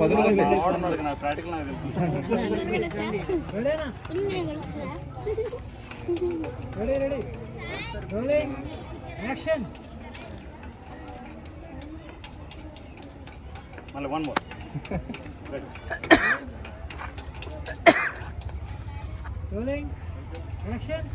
పదులు ఉంది. వాడున్నాడు నాకు ప్రాక్టికల్ నాకు తెలుసు రెడీ రెడీ రోలింగ్ యాక్షన్ మళ్ళీ వన్ మోర్ రోలింగ్ యాక్షన్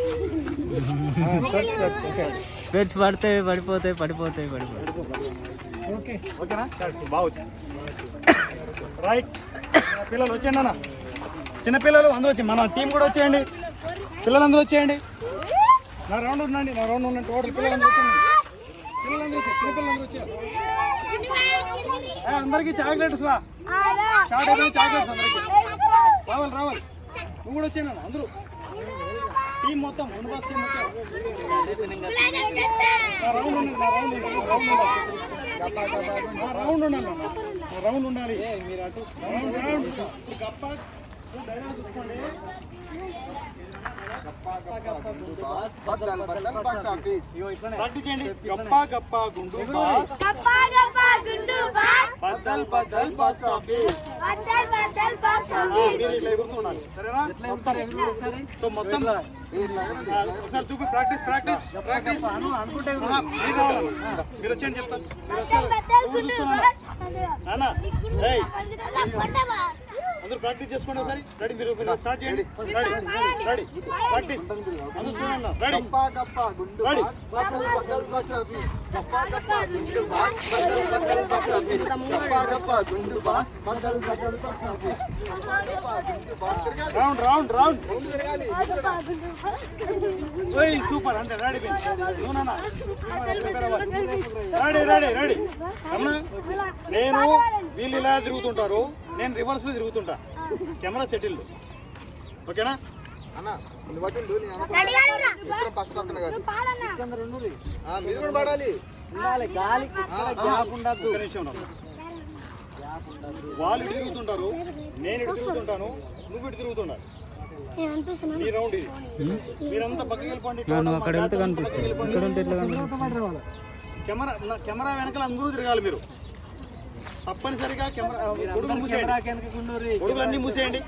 ఆ, స్పెట్స్, స్పెట్స్, ఓకే. స్పెట్స్ పడితే పడిపోతాయి పడిపోతాయి పడిపోతాయి. ఓకే. ఓకేనా? బాగా వచ్చింది. రైట్ పిల్లలు వచ్చేయండి అన్న. చిన్నపిల్లలు అందరూ వచ్చి మన టీం కూడా వచ్చేయండి. పిల్లలందరూ వచ్చేయండి. నా రౌండ్ ఉండండి నా రౌండ్ ఉండండి. టోటల్ పిల్లలందరూ వచ్చేయండి. పిల్లలందరూ వచ్చారు చిన్నపిల్లలందరూ వచ్చారు అందరికీ చాక్లెట్స్ రా. అయిపోయిన చాక్లెట్స్ అందరికీ. రావాలి రావాలి. నువ్వు కూడా వచ్చాను అందరూ. టీం మొత్తం రెండు బస్ టీం మొత్తం. రౌండ్ ఉండాలి రౌండ్ ఉండాలి అన్న. నా రౌండ్ రౌండ్ గప్ప గప్ప. గుండు బాస్. బద్దల్ బద్దల్ బాక్స్ ఆఫీస్ బద్దల్ బద్దల్ బాక్స్ ఆ, మీరు ఇట్లా ఎగురుతుండాలి సరేనా? మొత్తం. సో మొత్తం ఒకసారి చూపి ప్రాక్టీస్ ప్రాక్టీస్ ప్రాక్టీస్. అనుకుంటే. మీరు వచ్చేయండి చెప్తాను. మీరు వస్తారు. అందరూ ప్రాక్టీస్ చేసుకోండి ఒకసారి. రెడీ మీరు మీరు స్టార్ట్ చేయండి. రెడీ రెడీ ప్రాక్టీస్ అందరూ చూడండి. Ready ready round round round ఓయ్ సూపర్ అంటే ready ready ready ready Ramana నేను వీళ్ళు ఇలా తిరుగుతుంటారు. నేను రివర్స్లో తిరుగుతుంటా. కెమెరా సెటిల్ ఓకేనా? మీరు కూడా పడాలి. వాళ్ళు ఇటు తిరుగుతుంటారు. నేను ఇటు తిరుగుతుంటాను. నువ్వు ఇటు తిరుగుతుండాలి. ఇది. మీరంతా పక్కకి వెళ్ళిపోండి. అక్కడ వెళ్తే కనిపిస్తుంది? కెమెరా నా కెమెరా వెనకాల అందరూ తిరగాలి మీరు. తప్పనిసరిగా కెమెరా గొడుగులు మూసేయండి. గొడుగులు అన్నీ మూసేయండి.